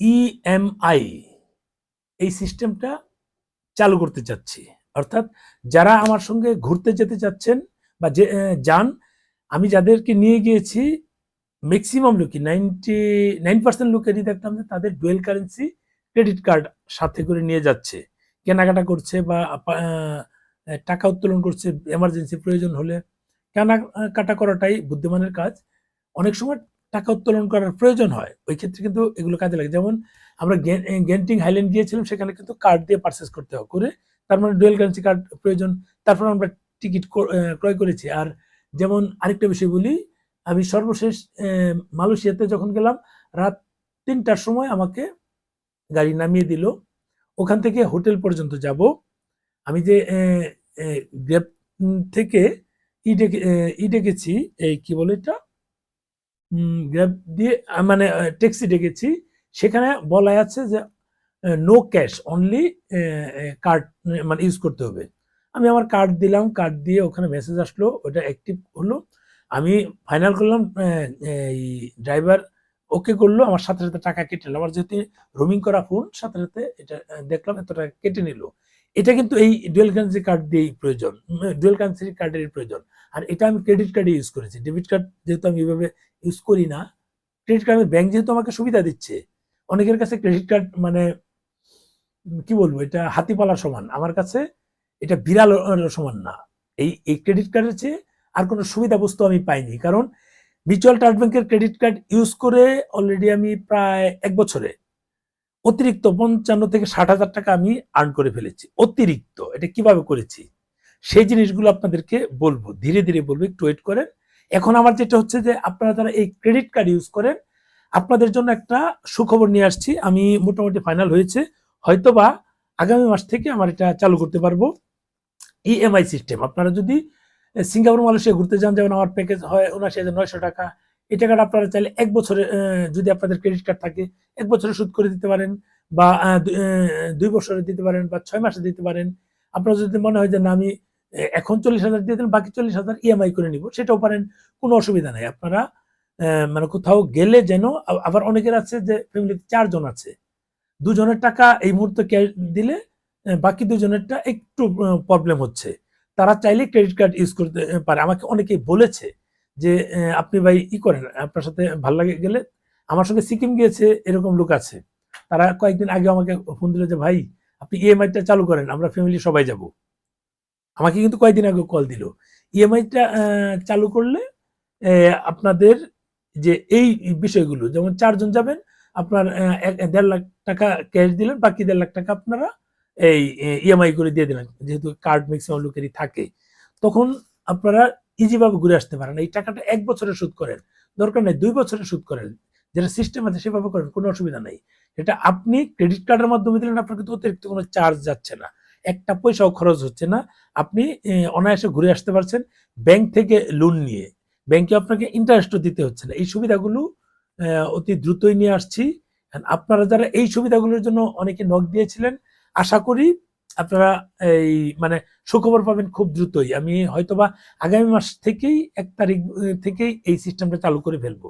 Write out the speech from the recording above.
EMI এই সিস্টেমটা চালু করতে চাচ্ছি। অর্থাৎ যারা আমার সঙ্গে ঘুরতে যেতে চাচ্ছেন বা যে যান, আমি যাদেরকে নিয়ে গিয়েছি ম্যাক্সিমাম লোকই নাইনটি নাইন পার্সেন্ট লোকেরই দেখলাম যে তাদের ডুয়েল কারেন্সি ক্রেডিট কার্ড সাথে করে নিয়ে যাচ্ছে। কেনাকাটা করছে বা টাকা উত্তোলন করছে এমার্জেন্সি প্রয়োজন হলে। কেনাকাটা করাটাই বুদ্ধিমানের কাজ। অনেক সময় টাকা উত্তোলন করার প্রয়োজন হয়, ওই ক্ষেত্রে কিন্তু এগুলো কাজে লাগে। যেমন আমরা গেন- গেন্টিং হাইল্যান্ড গিয়েছিলাম, সেখানে কিন্তু কার্ড দিয়ে পারচেস করতে হয়, করে তার মানে ডুয়েল কারেন্সি কার্ড প্রয়োজন, তারপর আমরা টিকিট ক্রয় করেছি। আর যেমন আরেকটা বিষয় বলি, আমি সর্বশেষ মালয়েশিয়াতে যখন গেলাম, রাত তিনটার সময় আমাকে গাড়ি নামিয়ে দিল। ওখান থেকে হোটেল পর্যন্ত যাব। আমি যে গ্রেপ থেকে ই ডেকে ই ডেকেছি এই কি বলে এটা? গ্র্যাব দিয়ে মানে ট্যাক্সি ডেকেছি। সেখানে বলা আছে যে নো ক্যাশ অনলি কার্ড মানে ইউজ করতে হবে। আমি আমার কার্ড দিলাম কার্ড দিয়ে ওখানে মেসেজ আসলো, ওটা অ্যাক্টিভ হলো। আমি ফাইনাল করলাম এই ড্রাইভার ওকে করল, আমার সাথে সাথে টাকা কেটে নিল। আমার যেহেতু রোমিং করা ফোন সাথে সাথে এটা দেখলাম এত টাকা কেটে নিল। এটা কিন্তু এই ডুয়েল কারেন্সি কার্ড দিয়েই প্রয়োজন ডুয়েল কারেন্সি কার্ডের প্রয়োজন। আর এটা আমি ক্রেডিট কার্ডে ইউজ করেছি। ডেবিট কার্ড যেহেতু আমি এইভাবে ইউজ করি না ক্রেডিট কার্ড ব্যাংক যেহেতু আমাকে সুবিধা দিচ্ছে, অনেকের কাছে ক্রেডিট কার্ড মানে কি বলব, এটা হাতিপালার সমান। আমার কাছে এটা বিড়াল সমান না। এই এই ক্রেডিট কার্ডের চেয়ে আর কোনো সুবিধা বস্তু আমি পাইনি। কারণ মিউচুয়াল ট্রাস্ট ব্যাংকের ক্রেডিট কার্ড ইউজ করে অলরেডি আমি প্রায় এক বছরে অতিরিক্ত পঞ্চান্ন থেকে ষাট হাজার টাকা আমি আর্ন করে ফেলেছি। অতিরিক্ত। এটা কীভাবে করেছি? সেই জিনিসগুলো আপনাদেরকে বলব। ধীরে ধীরে বলব, একটু ওয়েট করেন। এখন আমার যেটা হচ্ছে যে, আপনারা যারা এই ক্রেডিট কার্ড ইউজ করেন, আপনাদের জন্য একটা সুখবর নিয়ে আসছি। আমি মোটামুটি ফাইনাল হয়েছে। হয়তোবা আগামী মাস থেকে আমার এটা চালু করতে পারব। ইএমআই সিস্টেম আপনারা যদি সিঙ্গাপুর, মালয়েশিয়া ঘুরতে যান, যেমন আমার প্যাকেজ হয় উনআশি হাজার নয়শো টাকা। এই টাকাটা আপনারা চাইলে এক বছরে যদি আপনাদের ক্রেডিট কার্ড থাকে, এক বছরে সুদ করে দিতে পারেন বা দুই বছরে দিতে পারেন বা ছয় মাসে দিতে পারেন। আপনার যদি মনে হয় যে না, আমি এখন চল্লিশ হাজার দিয়ে দেন, বাকি চল্লিশ হাজার ইএমআই করে নিব, সেটাও পারেন, কোনো অসুবিধা নাই। আপনারা মানে কোথাও গেলে যেন আবার অনেকের আছে যে ফ্যামিলিতে চারজন আছে, দুজনের টাকা এই মুহূর্তে ক্যাশ দিলে বাকি দুজনেরটা একটু প্রবলেম হচ্ছে। তারা চাইলে ক্রেডিট কার্ড ইউজ করতে পারে। আমাকে অনেকেই বলেছে যে আপনি ভাই ই করেন, আপনার সাথে ভালো লাগে গেলে আমার সঙ্গে সিকিম গিয়েছে, এরকম লোক আছে। তারা কয়েকদিন আগে আমাকে ফোন দিল যে, ভাই, আপনি ইএমআইটা চালু করেন, আমরা ফ্যামিলি সবাই যাব। আমাকে কিন্তু কয়েকদিন আগে কল দিল। ইএমআইটা চালু করলে আপনাদের যে, এই বিষয়গুলো, যেমন চারজন যাবেন, আপনার দেড় লাখ টাকা ক্যাশ দিলেন, বাকি দেড় লাখ টাকা আপনারা এই ইএমআই করে দিয়ে দিলেন, যেহেতু কার্ড ম্যাক্সিমাম লোকেরই থাকে। তখন আপনারা ইজিভাবে ঘুরে আসতে পারেন। এই টাকাটা এক বছরে সুদ করেন। দরকার নেই, দুই বছরে সুদ করেন। যেটা সিস্টেম আছে সেভাবে করেন, কোনো অসুবিধা নেই। এটা আপনি ক্রেডিট কার্ডের মাধ্যমে দিলেন, আপনার কিন্তু অতিরিক্ত কোনো চার্জ যাচ্ছে না। একটা পয়সাও খরচ হচ্ছে না। আপনি অনায়াসে ঘুরে আসতে পারছেন ব্যাংক থেকে লোন নিয়ে। ব্যাংকে আপনাকে ইন্টারেস্টও দিতে হচ্ছে না। এই সুবিধাগুলো অতি দ্রুতই নিয়ে আসছি। আপনারা যারা এই সুবিধাগুলোর জন্য অনেকে নক দিয়েছিলেন, আশা করি আপনারা এই মানে সুখবর পাবেন খুব দ্রুতই। আমি হয়তোবা আগামী মাস থেকেই এক তারিখ থেকেই এই সিস্টেমটা চালু করে ফেলব।